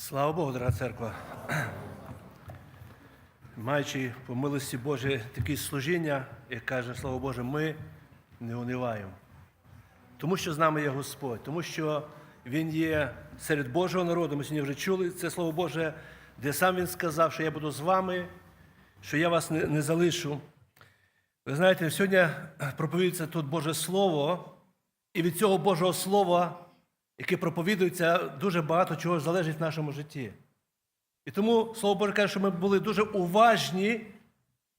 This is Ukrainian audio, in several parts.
Слава Богу, дорога церква. Маючи по милості Божій таке служіння, як каже, слава Боже, ми не униваємо. Тому що з нами є Господь, тому що Він є серед Божого народу. Ми сьогодні вже чули це Слово Боже, де сам Він сказав, що я буду з вами, що я вас не, не залишу. Ви знаєте, сьогодні проповідується тут Боже Слово, і від цього Божого Слова, яке проповідується, дуже багато чого залежить в нашому житті. І тому Слово Боже каже, що ми були дуже уважні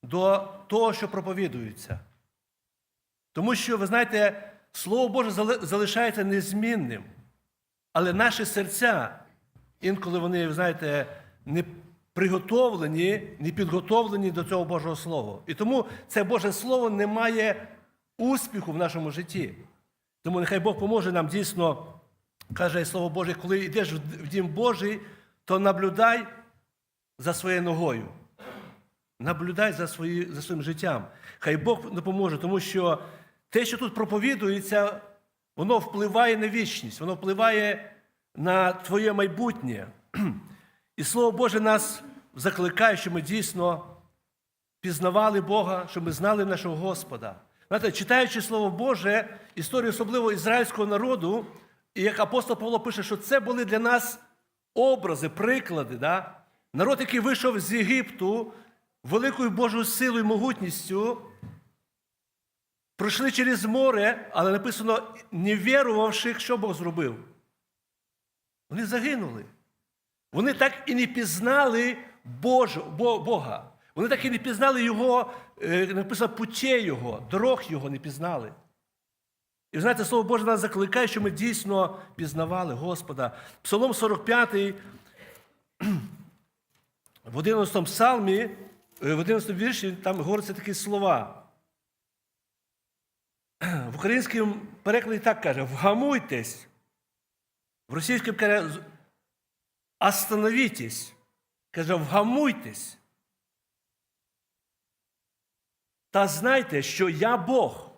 до того, що проповідується. Тому що, ви знаєте, Слово Боже залишається незмінним. Але наші серця, інколи вони, ви знаєте, не приготовлені, не підготовлені до цього Божого Слова. І тому це Боже Слово не має успіху в нашому житті. Тому нехай Бог поможе нам дійсно, каже Слово Боже, коли йдеш в Дім Божий, то наблюдай за своєю ногою. Наблюдай за, свої, за своїм життям. Хай Бог допоможе, тому що те, що тут проповідується, воно впливає на вічність, воно впливає на твоє майбутнє. І Слово Боже нас закликає, щоб ми дійсно пізнавали Бога, щоб ми знали нашого Господа. Знаєте, читаючи Слово Боже, історію особливо ізраїльського народу, і як апостол Павло пише, що це були для нас образи, приклади. Да? Народ, який вийшов з Єгипту великою Божою силою і могутністю, пройшли через море, але написано, не вірувавших, що Бог зробив. Вони загинули. Вони так і не пізнали Божо, Бога. Вони так і не пізнали Його, е, написано, путей Його, дорог Його не пізнали. І ви знаєте, Слово Боже нас закликає, що ми дійсно пізнавали Господа. Псалом 45, в 11 псалмі, е, в 11 вірші, там говоряться такі слова. В українському перекладі так каже: вгамуйтесь. В російському каже, «з- остановітесь. Каже, вгамуйтесь. Та знайте, що я Бог.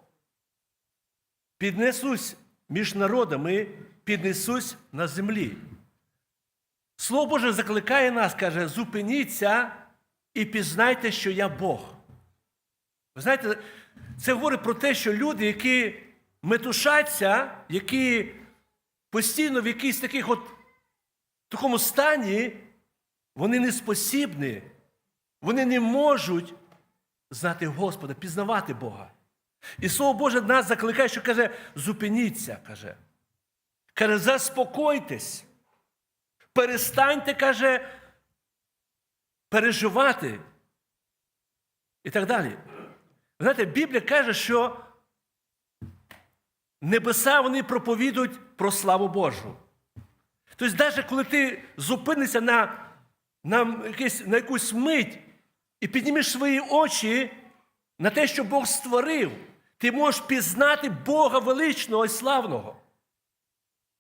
Піднесусь між народами, піднесусь на землі. Слово Боже закликає нас, каже, зупиніться і пізнайте, що я Бог. Ви знаєте, це говорить про те, що люди, які метушаться, які постійно в якійсь таких от такому стані, вони не спосібні, вони не можуть знати Господа, пізнавати Бога. І Слово Боже нас закликає, що каже, зупиніться, каже. Каже, заспокойтесь. Перестаньте, каже, переживати. І так далі. Знаєте, Біблія каже, що небеса вони проповідують про славу Божу. Тобто, навіть коли ти зупинишся на, на, якесь, на якусь мить і піднімеш свої очі на те, що Бог створив, ти можеш пізнати Бога величного і славного.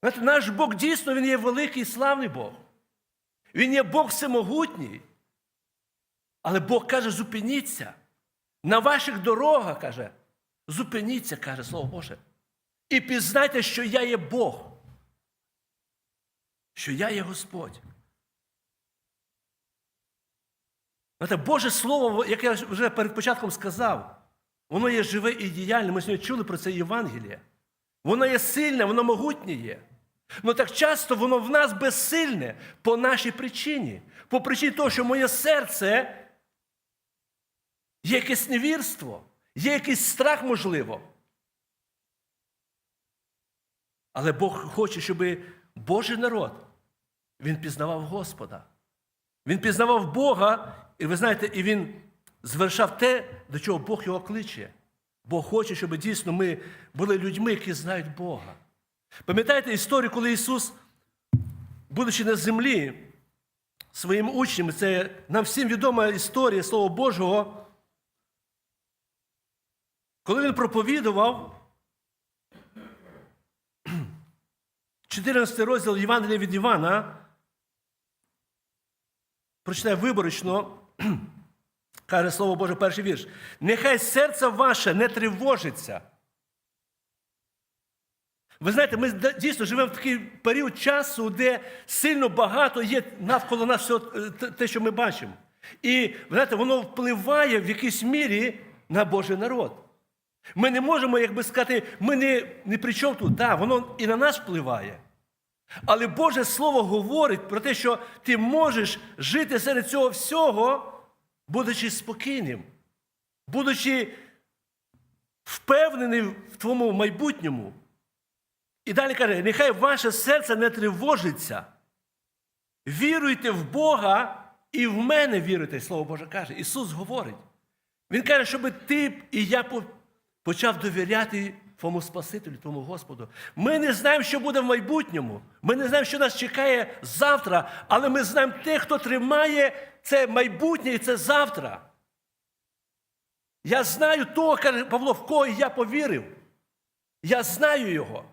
Знаєте, наш Бог дійсно Він є великий і славний Бог. Він є Бог всемогутній. Але Бог каже, зупиніться. На ваших дорогах, каже, зупиніться, каже Слово Боже. І пізнайте, що я є Бог. Що я є Господь. Знаєте, Боже Слово, як я вже перед початком сказав, воно є живе і діяльне. Ми сьогодні чули про це Євангеліє. Воно є сильне, воно могутнє є. Ну так часто воно в нас безсильне по нашій причині. По причині того, що моє серце є якесь невірство, є якийсь страх, можливо. Але Бог хоче, щоб Божий народ він пізнавав Господа. Він пізнавав Бога, і ви знаєте, і він звершав те, до чого Бог його кличе. Бог хоче, щоб дійсно ми були людьми, які знають Бога. Пам'ятаєте історію, коли Ісус, будучи на землі своїм учням, це нам всім відома історія Слова Божого, коли він проповідував 14 розділ Євангелія від Івана, прочитаю виборочно, каже Слово Боже, перший вірш. Нехай серце ваше не тривожиться. Ви знаєте, ми дійсно живемо в такий період часу, де сильно багато є навколо нас всього е, те- що ми бачимо. І ви знаєте, воно впливає в якійсь мірі на Божий народ. Ми не можемо, як би сказати, ми не, не при чому тут. Так, воно і на нас впливає. Але Боже Слово говорить про те, що ти можеш жити серед цього всього, будучи спокійним, будучи впевненим в твоєму майбутньому. І далі каже: нехай ваше серце не тривожиться. Віруйте в Бога і в мене віруйте, Слово Боже каже. Ісус говорить. Він каже, щоб ти і я почав довіряти твоєму Спасителю, твоєму Господу. Ми не знаємо, що буде в майбутньому. Ми не знаємо, що нас чекає завтра, але ми знаємо те, хто тримає це майбутнє і це завтра. Я знаю того, каже Павло, в кого я повірив. Я знаю його.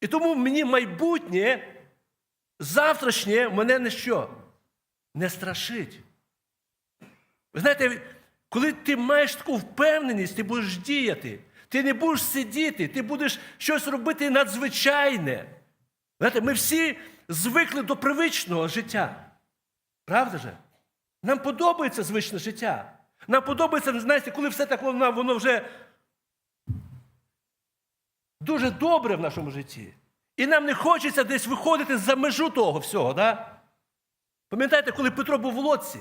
І тому мені майбутнє, завтрашнє мене не що? Не страшить. Ви знаєте, коли ти маєш таку впевненість, ти будеш діяти. Ти не будеш сидіти, ти будеш щось робити надзвичайне. Знаєте, ми всі звикли до привичного життя. Правда же? Нам подобається звичне життя. Нам подобається, знаєте, коли все так воно, воно вже дуже добре в нашому житті. І нам не хочеться десь виходити за межу того всього. Да? Пам'ятаєте, коли Петро був в лодці?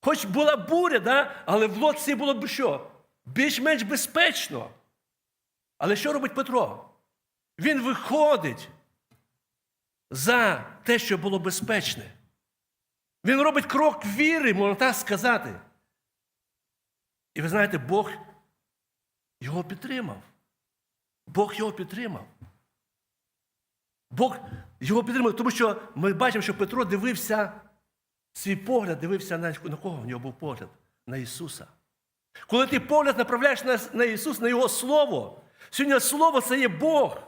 Хоч була буря, да? але в лодці було б що? Більш-менш безпечно. Але що робить Петро? Він виходить за те, що було безпечне. Він робить крок віри, можна так сказати. І ви знаєте, Бог його підтримав. Бог його підтримав. Бог його підтримав, тому що ми бачимо, що Петро дивився, свій погляд дивився на, кого в нього був погляд? На Ісуса. Коли ти погляд направляєш на, на Ісуса, на Його Слово, сьогодні Слово це є Бог.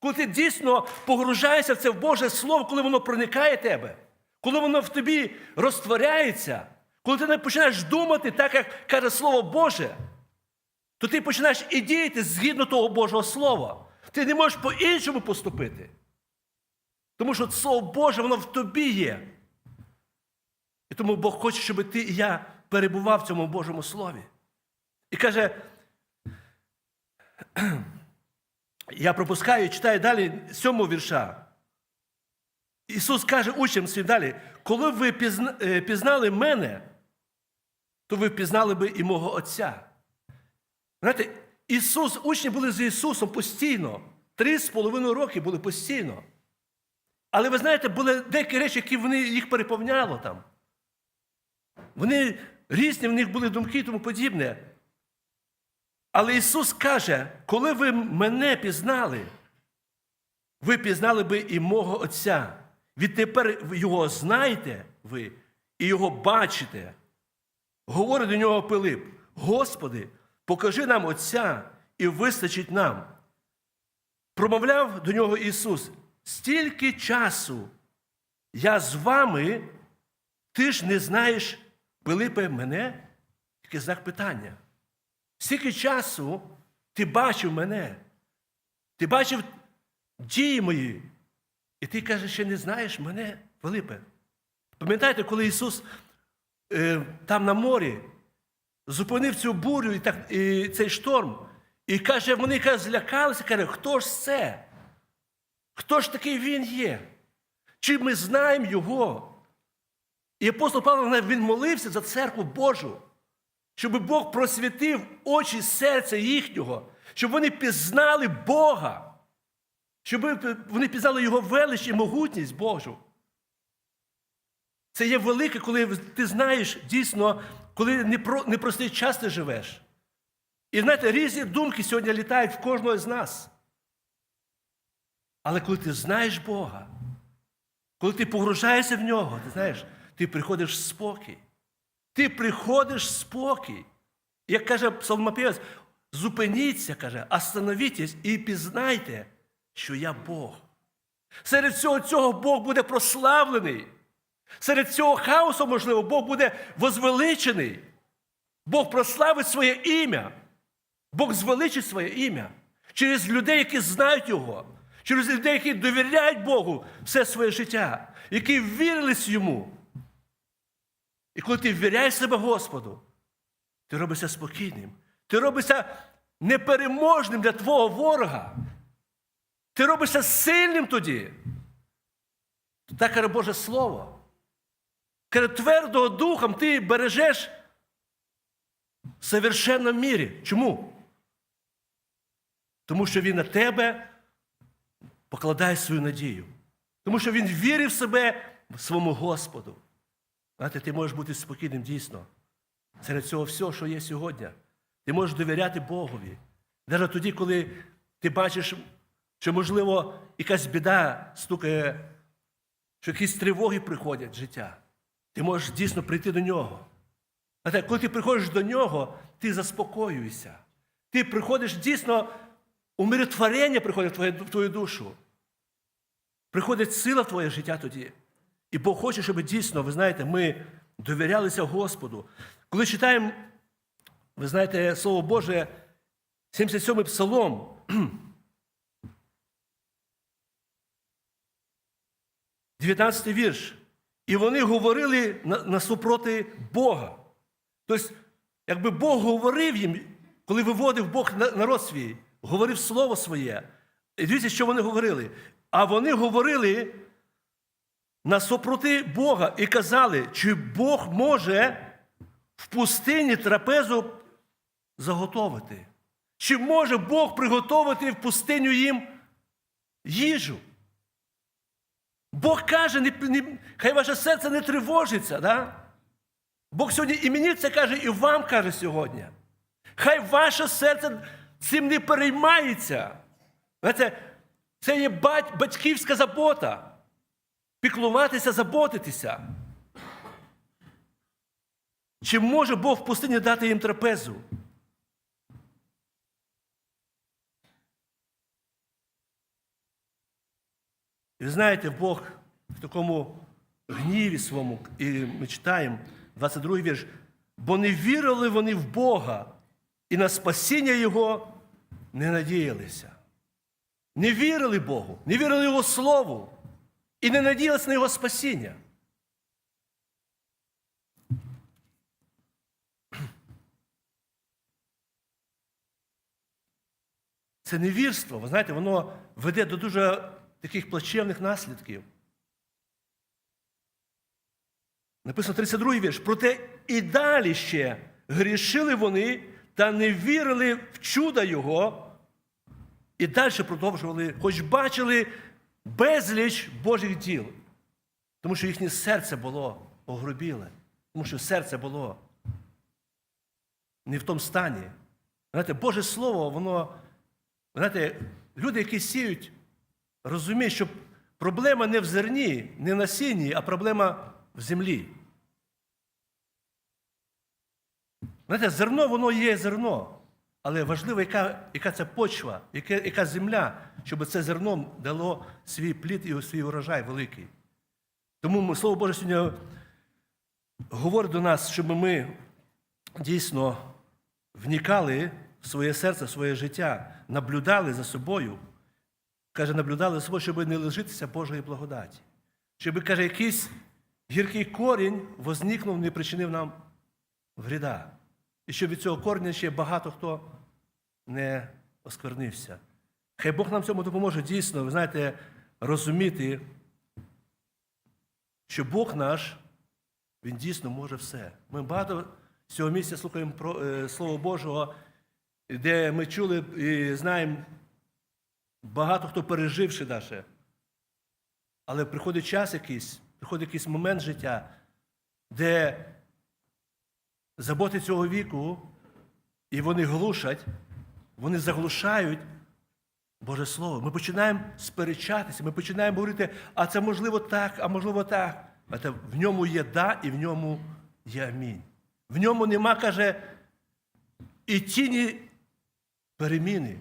Коли ти дійсно погружаєшся в це в Боже Слово, коли воно проникає тебе, коли воно в тобі розтворяється, коли ти не починаєш думати так, як каже Слово Боже, то ти починаєш і діяти згідно того Божого Слова. Ти не можеш по-іншому поступити. Тому що Слово Боже, воно в тобі є. І тому Бог хоче, щоб ти і я перебував в цьому Божому Слові. І каже, я пропускаю, читаю далі сьомого вірша. Ісус каже учням своїм далі, коли ви е, пізнали мене, то ви впізнали би і мого Отця. Знаєте, Ісус, учні були з Ісусом постійно. Три з половиною роки були постійно. Але ви знаєте, були деякі речі, які вони, їх переповняло там. Вони різні, в них були думки і тому подібне. Але Ісус каже, коли ви мене пізнали, ви пізнали би і мого Отця. Відтепер його знаєте ви і його бачите. Говорить до нього Пилип: Господи, покажи нам Отця і вистачить нам. Промовляв до нього Ісус: стільки часу я з вами, ти ж не знаєш, Пилипе, мене? Такий знак питання. Стільки часу ти бачив мене, ти бачив дії мої, і ти кажеш, що не знаєш мене, Филипе. Пам'ятаєте, коли Ісус е, там на морі зупинив цю бурю і, так, і цей шторм, і каже, вони каже, злякалися, каже, хто ж це? Хто ж такий він є? Чи ми знаємо його? І апостол Павло він молився за церкву Божу, щоб Бог просвітив очі серця їхнього, щоб вони пізнали Бога, щоб вони пізнали Його велич і могутність Божу. Це є велике, коли ти знаєш дійсно, коли непростий час ти живеш. І знаєте, різні думки сьогодні літають в кожного з нас. Але коли ти знаєш Бога, коли ти погружаєшся в нього, ти знаєш, ти приходиш спокій. Ти приходиш спокій. Як каже псалмопівець, зупиніться, каже, остановітесь і пізнайте, що я Бог. Серед всього цього Бог буде прославлений. Серед цього хаосу, можливо, Бог буде возвеличений. Бог прославить своє ім'я. Бог звеличить своє ім'я. через людей, які знають Його, через людей, які довіряють Богу все своє життя, які вірились йому. І коли ти ввіряєш себе Господу, ти робишся спокійним, ти робишся непереможним для твого ворога. Ти робишся сильним тоді. Так каже Боже Слово. Каже, твердого духом ти бережеш в совершенному мірі. Чому? Тому що він на тебе покладає свою надію. Тому що він вірив в себе в своєму Господу. Знаєте, ти можеш бути спокійним дійсно. Серед цього всього, що є сьогодні. Ти можеш довіряти Богові. Навіть тоді, коли ти бачиш, що, можливо, якась біда стукає, що якісь тривоги приходять в життя. Ти можеш дійсно прийти до нього. Знаєте, коли ти приходиш до нього, ти заспокоюєшся. Ти приходиш дійсно, умиротворення приходить в твою, душу. Приходить сила в твоє життя тоді. І Бог хоче, щоб дійсно, ви знаєте, ми довірялися Господу. Коли читаємо, ви знаєте, Слово Боже, 77-й псалом. Дев'ятнадцятий вірш. І вони говорили насупроти Бога. Тобто, якби Бог говорив їм, коли виводив Бог на- народ свій, говорив слово своє. І дивіться, що вони говорили. А вони говорили насупроти Бога і казали, чи Бог може в пустині трапезу заготовити? Чи може Бог приготувати в пустиню їм їжу? Бог каже, не, не, хай ваше серце не тривожиться. Да? Бог сьогодні і мені це каже, і вам каже сьогодні. Хай ваше серце цим не переймається. Знаєте, це є бать, батьківська забота. Піклуватися, заботитися. Чи може Бог в пустині дати їм трапезу? І знаєте, Бог в такому гніві своєму, і ми читаємо 22 вірш, бо не вірили вони в Бога і на спасіння Його не надіялися. Не вірили Богу, не вірили Його Слову і не надіялися на Його спасіння. Це невірство, ви знаєте, воно веде до дуже таких плачевних наслідків. Написано 32 вірш. Проте і далі ще грішили вони та не вірили в чуда Його, і далі продовжували, хоч бачили безліч Божих діл, тому що їхнє серце було огрубіле, тому що серце було не в тому стані. Знаєте, Боже Слово, воно, знаєте, люди, які сіють, розуміють, що проблема не в зерні, не в насінні, а проблема в землі. Знаєте, зерно, воно є зерно. Але важливо, яка, яка це почва, яка, яка земля, щоб це зерно дало свій плід і свій урожай великий. Тому Слово Боже сьогодні говорить до нас, щоб ми дійсно вникали в своє серце, в своє життя, наблюдали за собою. Каже, наблюдали за собою, щоб не лежитися Божої благодаті. Щоб, каже, якийсь гіркий корінь возникнув, не причинив нам вреда. І щоб від цього корня ще багато хто не осквернився. Хай Бог нам цьому допоможе дійсно, ви знаєте, розуміти, що Бог наш, Він дійсно може все. Ми багато цього місця слухаємо про е, Слово Божого, де ми чули і знаємо багато хто переживши наше. Але приходить час якийсь, приходить якийсь момент життя, де заботи цього віку, і вони глушать, вони заглушають Боже Слово. Ми починаємо сперечатися, ми починаємо говорити, а це можливо так, а можливо так. Це в ньому є да і в ньому є амінь. В ньому нема, каже, і тіні переміни.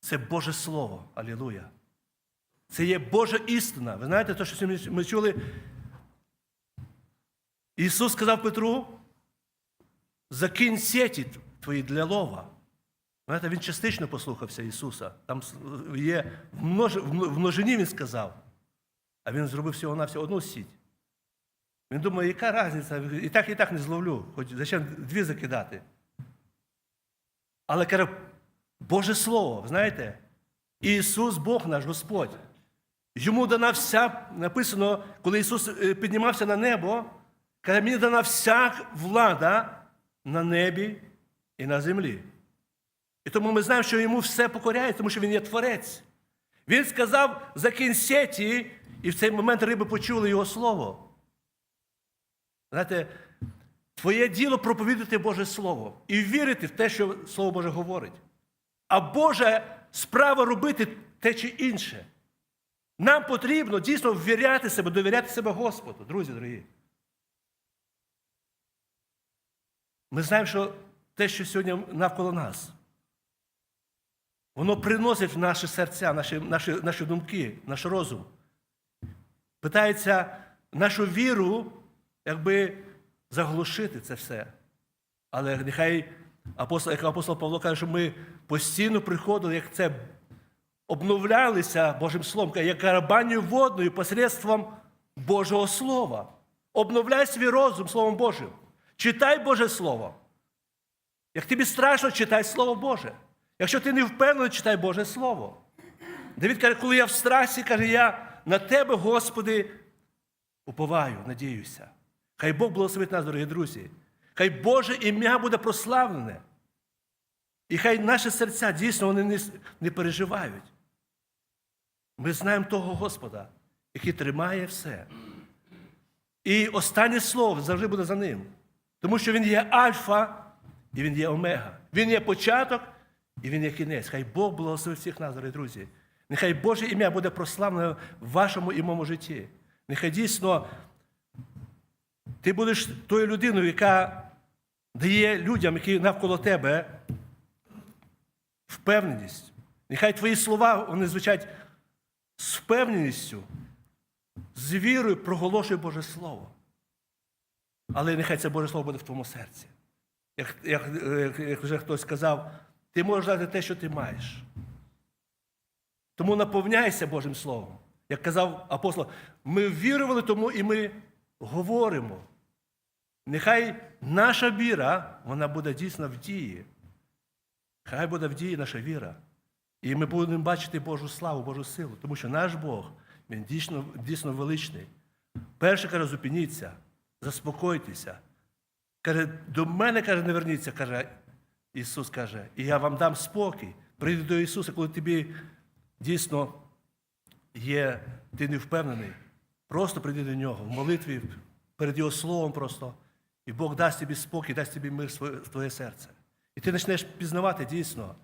Це Боже Слово. Алілуя. Це є Божа істина. Ви знаєте, те, що ми чули. Ісус сказав Петру, закинь сеті твої для лова. Знаєте, він частично послухався Ісуса. Там є в множ- в множині він сказав, а він зробив всього на всього одну сіть. Він думає, яка різниця? І так, і так не зловлю, хоч зачем дві закидати. Але каже, Боже Слово, знаєте, Ісус Бог наш Господь. Йому дана вся, написано, коли Ісус е, піднімався на небо, каже, мені дана вся влада на небі і на землі. І тому ми знаємо, що йому все покоряє, тому що він є творець. Він сказав закинь сеті, і в цей момент риби почули його слово. Знаєте, твоє діло проповідати Боже Слово і вірити в те, що Слово Боже говорить. А Боже справа робити те чи інше. Нам потрібно дійсно ввіряти себе, довіряти себе Господу, друзі дорогі. Ми знаємо, що те, що сьогодні навколо нас, воно приносить в наші серця, наші, наші, наші думки, наш розум. Питається нашу віру, якби заглушити це все. Але нехай апостол, як апостол Павло каже, що ми постійно приходили, як це обновлялися Божим Словом, як карабанню водною посредством Божого Слова. Обновляй свій розум Словом Божим. Читай Боже Слово. Як тобі страшно, читай Слово Боже. Якщо ти не впевнений, читай Боже Слово. Давид каже, коли я в страсі, каже, я на тебе, Господи, уповаю, надіюся. Хай Бог благословить нас, дорогі друзі. Хай Боже ім'я буде прославлене. І хай наші серця дійсно вони не, не переживають. Ми знаємо того Господа, який тримає все. І останнє слово завжди буде за ним. Тому що Він є Альфа і Він є Омега. Він є початок і Він є кінець. Хай Бог благословить всіх нас, дорогі друзі. Нехай Боже ім'я буде прославлене в вашому і моєму житті. Нехай дійсно ти будеш тою людиною, яка дає людям, які навколо тебе, впевненість. Нехай твої слова вони звучать з впевненістю, з вірою проголошує Боже Слово. Але нехай це Боже Слово буде в твоєму серці. Як, як, як, вже хтось сказав, ти можеш дати те, що ти маєш. Тому наповняйся Божим Словом. Як казав апостол, ми вірували, тому і ми говоримо. Нехай наша віра, вона буде дійсно в дії. Хай буде в дії наша віра. І ми будемо бачити Божу славу, Божу силу, тому що наш Бог, Він дійсно, дійсно величний. Перше каже, зупиніться, заспокойтеся. Каже, до мене каже, не верніться, каже Ісус каже, і я вам дам спокій. Прийди до Ісуса, коли тобі дійсно є, ти не впевнений. Просто прийди до нього в молитві, перед Його Словом просто. І Бог дасть тобі спокій, дасть тобі мир в твоє серце. І ти почнеш пізнавати дійсно,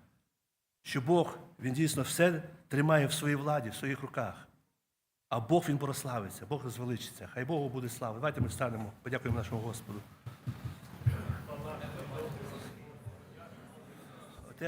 що Бог, Він дійсно все тримає в своїй владі, в своїх руках. А Бог Він прославиться, Бог розвеличиться. Хай Богу буде слава. Давайте ми станемо, подякуємо нашому Господу.